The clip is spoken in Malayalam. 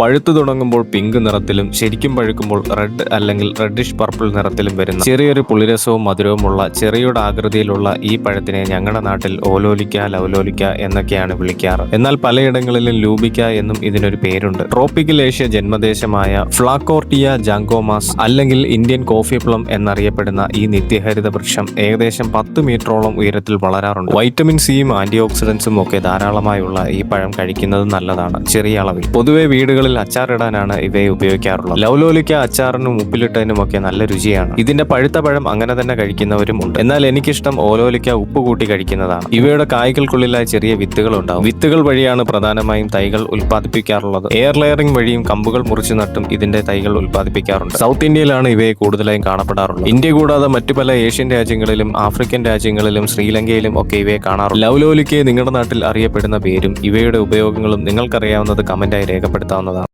പഴുത്തു തുടങ്ങുമ്പോൾ പിങ്ക് നിറത്തിലും ശരിക്കും പഴുക്കുമ്പോൾ റെഡ് അല്ലെങ്കിൽ റെഡിഷ് പർപ്പിൾ നിറത്തിലും വരുന്ന ചെറിയൊരു പുളിരസവും മധുരവുമുള്ള ചെറിയുടെ ആകൃതിയിലുള്ള ഈ പഴത്തിനെ ഞങ്ങളുടെ നാട്ടിൽ ഓലോലിക്ക ലവലോലിക്ക എന്നൊക്കെയാണ് വിളിക്കാറ്. എന്നാൽ പലയിടങ്ങളിലും ലൂബിക്ക എന്നും ഇതിനൊരു പേരുണ്ട്. ട്രോപ്പിക്കൽ ഏഷ്യ ജന്മദേശമായ ഫ്ലാക്കോർട്ടിയ ജാങ്കോമാസ് അല്ലെങ്കിൽ ഇന്ത്യൻ കോഫി പ്ലം എന്നറിയപ്പെടുന്ന ഈ നിത്യഹരിത വൃക്ഷം ഏകദേശം പത്ത് മീറ്ററോളം ഉയരത്തിൽ വളരാറുണ്ട്. വൈറ്റമിൻ സിയും ആന്റി ഓക്സിഡൻസും ഒക്കെ ധാരാളമായുള്ള ഈ പഴം കഴിക്കുന്നത് നല്ലതാണ്. ചെറിയ അളവിൽ. പൊതുവെ വീടുകളിൽ അച്ചാറിടാനാണ് ഇവയെ ഉപയോഗിക്കാറുള്ളത്. ലൗലോലിക്ക അച്ചാറിനും ഉപ്പിലിട്ടതിനും ഒക്കെ നല്ല രുചിയാണ്. ഇതിന്റെ പഴുത്ത പഴം അങ്ങനെ തന്നെ കഴിക്കുന്നവരും ഉണ്ട്. എന്നാൽ എനിക്കിഷ്ടം ഓലോലിക്ക ഉപ്പ് കൂട്ടി കഴിക്കുന്നതാണ്. ഇവയുടെ കായ്കൾക്കുള്ളിലായി ചെറിയ വിത്തുകൾ ഉണ്ടാവും. വിത്തുകൾ വഴിയാണ് പ്രധാനമായും തൈകൾ ഉൽപ്പാദിപ്പിക്കാറുള്ളത്. എയർ ലെയറിംഗ് വഴിയും കമ്പുകൾ മുറിച്ചു നട്ടും ഇതിന്റെ തൈകൾ ഉൽപ്പാദിപ്പിക്കാറുണ്ട്. സൗത്ത് ഇന്ത്യയിലാണ് ഇവയെ കൂടുതലായും കാണപ്പെടാറുള്ളത്. ഇന്ത്യ കൂടാതെ മറ്റു പല ഏഷ്യൻ രാജ്യങ്ങളിലും ആഫ്രിക്കൻ രാജ്യങ്ങളിലും ശ്രീലങ്കയിലും ഒക്കെ ഇവയെ കാണാറുണ്ട്. ലൗലോലിക്കയെ നിങ്ങളുടെ നാട്ടിൽ അറിയപ്പെടുന്ന പേരും ഇവയുടെ ഉപയോഗങ്ങളും നിങ്ങൾക്കറിയാവുന്നത് കമന്റായി രേഖപ്പെടുത്താവുന്നതാണ്.